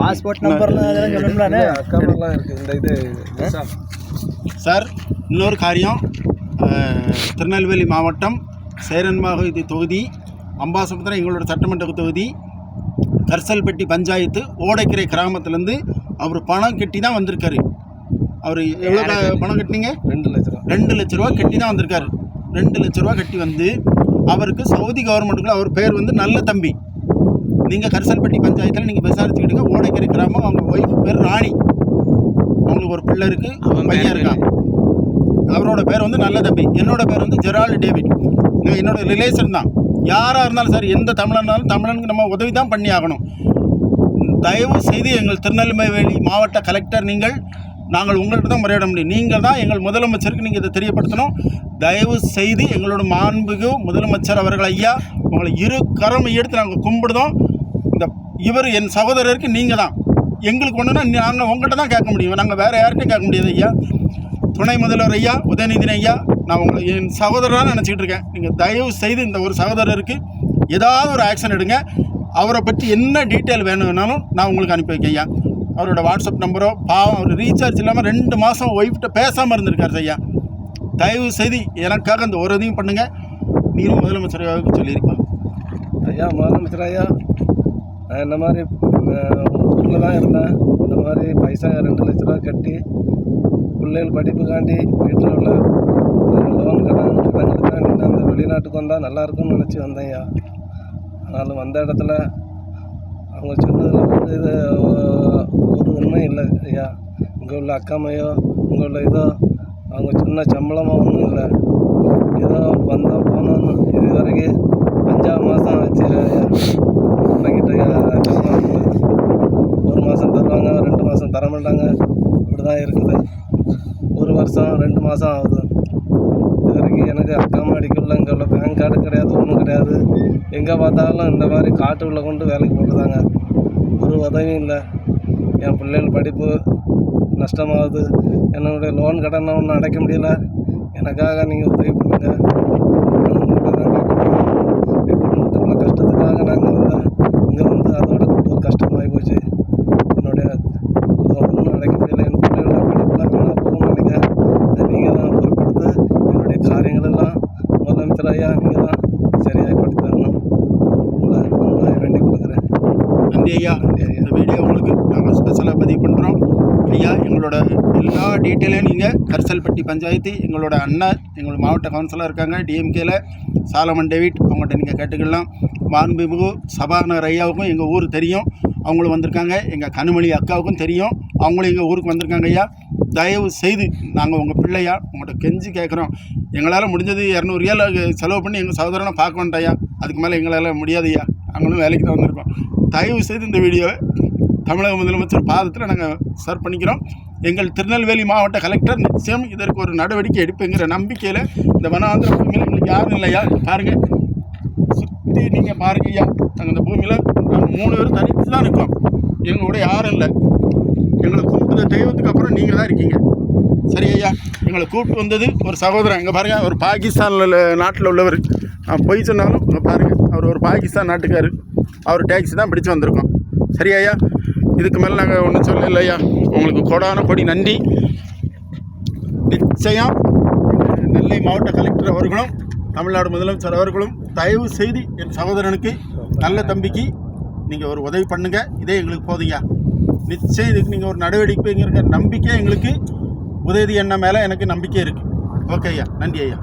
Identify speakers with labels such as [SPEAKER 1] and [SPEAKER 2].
[SPEAKER 1] Passport நம்பர்லாம் அதெல்லாம் சொல்லணும்லாண்ணே
[SPEAKER 2] அக்காமெல்லாம் இருக்குது இந்த இது.
[SPEAKER 3] சார் இன்னொரு காரியம். திருநெல்வேலி மாவட்டம் சேரன்மாகுதி தொகுதி அம்பாசமுத்திரம் எங்களோட சட்டமன்ற தொகுதி கர்சல்பட்டி பஞ்சாயத்து ஓடைக்கரை கிராமத்துலேருந்து அவர் பணம் கட்டி தான் வந்திருக்காரு. அவர் எவ்வளோ பணம் கட்டினீங்க?
[SPEAKER 2] ரெண்டு லட்ச ரூபா.
[SPEAKER 3] ரெண்டு லட்ச ரூபா கட்டி தான் வந்திருக்காரு. ரெண்டு லட்ச ரூபா கட்டி வந்து அவருக்கு சவுதி கவர்மெண்ட்டுக்குள்ள அவர் பேர் வந்து நல்ல தம்பி. நீங்கள் கரிசல்பட்டி பஞ்சாயத்தில் நீங்கள் விசாரிச்சுக்கிட்டீங்க ஓடைக்கரை கிராமம் அவங்க ஒய்ஃப் பேர் ராணி. அவங்களுக்கு ஒரு பிள்ளை இருக்கு பையன் இருக்கான். அவரோட பேர் வந்து நல்ல தம்பி. என்னோட பேர் வந்து ஜெரால்டு டேவிட். என்னோட ரிலேஷன் தான். யாராக இருந்தாலும் சரி எந்த தமிழனாக இருந்தாலும் தமிழனுக்கு நம்ம உதவி தான் பண்ணி ஆகணும். தயவு செய்து எங்கள் திருநெல்வேலி மாவட்ட கலெக்டர் நீங்கள் நாங்கள் உங்கள்கிட்ட தான் முறையிட முடியும். நீங்கள் தான் எங்கள் முதலமைச்சருக்கு நீங்கள் இதை தெரியப்படுத்தணும். தயவு செய்து எங்களோட மாண்புகு முதலமைச்சர் அவர்கள் ஐயா உங்களை இரு கரம் எடுத்து நாங்கள் கும்பிடுதோம். இவர் என் சகோதரருக்கு நீங்கள் தான் எங்களுக்கு ஒன்றுனா நாங்கள் உங்கள்கிட்ட தான் கேட்க முடியும். நாங்கள் வேறு யார்கிட்டையும் கேட்க முடியாது ஐயா. துணை முதல்வர் ஐயா உதயநிதினி ஐயா நான் உங்களை என் சகோதரராக நினச்சிக்கிட்டு இருக்கேன். நீங்கள் தயவு செய்து இந்த ஒரு சகோதரருக்கு ஏதாவது ஒரு ஆக்ஷன் எடுங்க. அவரை பற்றி என்ன டீட்டெயில் வேணும்னாலும் நான் உங்களுக்கு அனுப்பி வைக்கேன் ஐயா. அவரோட வாட்ஸ்அப் நம்பரோ பாவம் அவர் ரீசார்ஜ் இல்லாமல் ரெண்டு மாதம் ஒய்ஃப்ட்ட பேசாமல் இருந்திருக்காரு ஐயா. தயவு செய்து எனக்காக அந்த ஒரு இதையும் பண்ணுங்கள் நீங்களும் முதலமைச்சர் சொல்லியிருப்பாங்க.
[SPEAKER 2] ஐயா முதலமைச்சர் ஐயா நான் இந்த மாதிரி ஊரில் தான் இருந்தேன் இந்த மாதிரி பைசா ரெண்டு லட்ச ரூபா கட்டி பிள்ளைகள் படிப்புக்காண்டி வீட்டில் உள்ள லோன் கடன் கடன்களுக்காண்டி நான் அந்த வெளிநாட்டுக்கு வந்தால் நல்லா இருக்கும்னு நினச்சி வந்தேன்யா ஆனாலும் வந்த இடத்துல அவங்க சொன்னதில் ஒரு இது ஒரு உண்மை இல்லை ஐயா. இங்கே உள்ள அக்காமையோ இங்கே உள்ள இதோ அவங்க சொன்ன சம்பளமோ ஒன்றும் இல்லை. ஏதோ வந்தோம் போனோன்னு இது வரைக்கும் அஞ்சாறு மாதம் ஆச்சு ஐயா என்கிட்ட சம்பளம் இல்லை. ஒரு மாதம் தருவாங்க ரெண்டு மாதம் தர மாட்டாங்க இப்படி தான் இருக்குது ஒரு வருஷம் ரெண்டு மாதம் ஆகுது. இது வரைக்கும் எனக்கு அக்கா மாடிக்குள்ளே இங்கே உள்ள பேன் கார்டு கிடையாது ஒன்றும் கிடையாது. எங்கே பார்த்தாலும் இந்த மாதிரி காட்டு உள்ள கொண்டு வேலைக்கு போட்டுதாங்க. ஒரு உதவியும் இல்லை. என் பிள்ளைகள் படிப்பு நஷ்டமாகுது. என்னுடைய லோன் கடனை ஒன்றும் அடைக்க முடியல. எனக்காக நீங்கள் உதவி பண்ணுங்கள் என் குடும்பத்தில் உள்ள கஷ்டத்துக்காக நாங்கள் வந்தேன் இங்கே வந்து அதோட கூட்டு ஒரு கஷ்டமாகி போச்சு என்னுடைய ஒன்றும் அடைக்க முடியல என் பிள்ளைகளோட படிப்புலாம் வீணாக போகும்னு நினைக்கிறேன் அதை நீங்கள் தான் பொறுப்பெடுத்து என்னுடைய காரியங்கள் எல்லாம் முதலமைச்சர் ஐயா நீங்கள் தான் சரியாகப்படுத்தி தரணும். உங்களை அன்பாக வேண்டிக் கொடுக்குறேன்
[SPEAKER 3] நன்றி ஐயா. இந்த வீடியோ உங்களுக்கு நாங்கள் ஸ்பெஷலாக பதிவு பண்ணுறோம் ஐயா எங்களோட எல்லா டீட்டெயிலையும் நீங்கள் கரிசல்பட்டி பஞ்சாயத்து எங்களோட அண்ணன் எங்களோட மாவட்ட கவுன்சிலர் இருக்காங்க டிஎம்கேல சாலமன் டேவிட் அவங்கள்ட்ட நீங்கள் கேட்டுக்கலாம். மாண்புமிகு சபாநகர் ஐயாவுக்கும் எங்கள் ஊர் தெரியும். அவங்களும் வந்திருக்காங்க. எங்கள் கனிமொழி அக்காவுக்கும் தெரியும். அவங்களும் எங்கள் ஊருக்கு வந்திருக்காங்க ஐயா. தயவு செய்து நாங்கள் உங்கள் பிள்ளையா உங்கள்கிட்ட கெஞ்சி கேட்குறோம் எங்களால் முடிஞ்சது இரநூறு ரியால் செலவு பண்ணி எங்கள் சகோதரனை பார்க்க வேண்டாம் ஐயா அதுக்கு மேலே எங்களால் முடியாது ஐயா நாங்களும் வேலைக்கு தான் வந்திருக்கோம். தயவு செய்து இந்த வீடியோவை தமிழக முதலமைச்சர் பாதத்தில் நாங்கள் சர்வ் பண்ணிக்கிறோம். எங்கள் திருநெல்வேலி மாவட்ட கலெக்டர் நிச்சயம் இதற்கு ஒரு நடவடிக்கை எடுப்புங்கிற நம்பிக்கையில் இந்த வனாந்திர பூமியில் எங்களுக்கு யாரும் இல்லையா பாருங்கள் சுற்றி நீங்கள் பாருங்க ஐயா நாங்கள் இந்த பூமியில் மூணு பேரும் தனித்து தான் இருக்கோம் எங்களோட யாரும் இல்லை. எங்களை கூப்பிட்டு தெய்வத்துக்கு அப்புறம் நீங்கள் தான் இருக்கீங்க. சரி ஐயா எங்களை கூப்பிட்டு வந்தது ஒரு சகோதரன். இங்கே பாருங்கள் ஒரு பாகிஸ்தானில் நாட்டில் உள்ளவர். நான் பொய் சொன்னாலும் இங்கே பாருங்கள் அவர் ஒரு பாகிஸ்தான் நாட்டுக்கார். அவர் டேக்ஸி தான் பிடிச்சு வந்திருக்கோம். சரி ஐயா இதுக்கு மேலே நாங்கள் ஒன்றும் சொல்லலை ஐயா உங்களுக்கு கோடான கொடி நன்றி. நிச்சயம் நெல்லை மாவட்ட கலெக்டர் அவர்களும் தமிழ்நாடு முதலமைச்சர் அவர்களும் தயவு செய்து என் சகோதரனுக்கு நல்ல தம்பிக்கு நீங்கள் ஒரு உதவி பண்ணுங்கள் இதே எங்களுக்கு போதையா நிச்சயம் இதுக்கு நீங்கள் ஒரு நடவடிக்கைங்கிற நம்பிக்கை எங்களுக்கு உதயதி என்ன மேலே எனக்கு நம்பிக்கை இருக்குது ஓகே ஐயா. நன்றி ஐயா.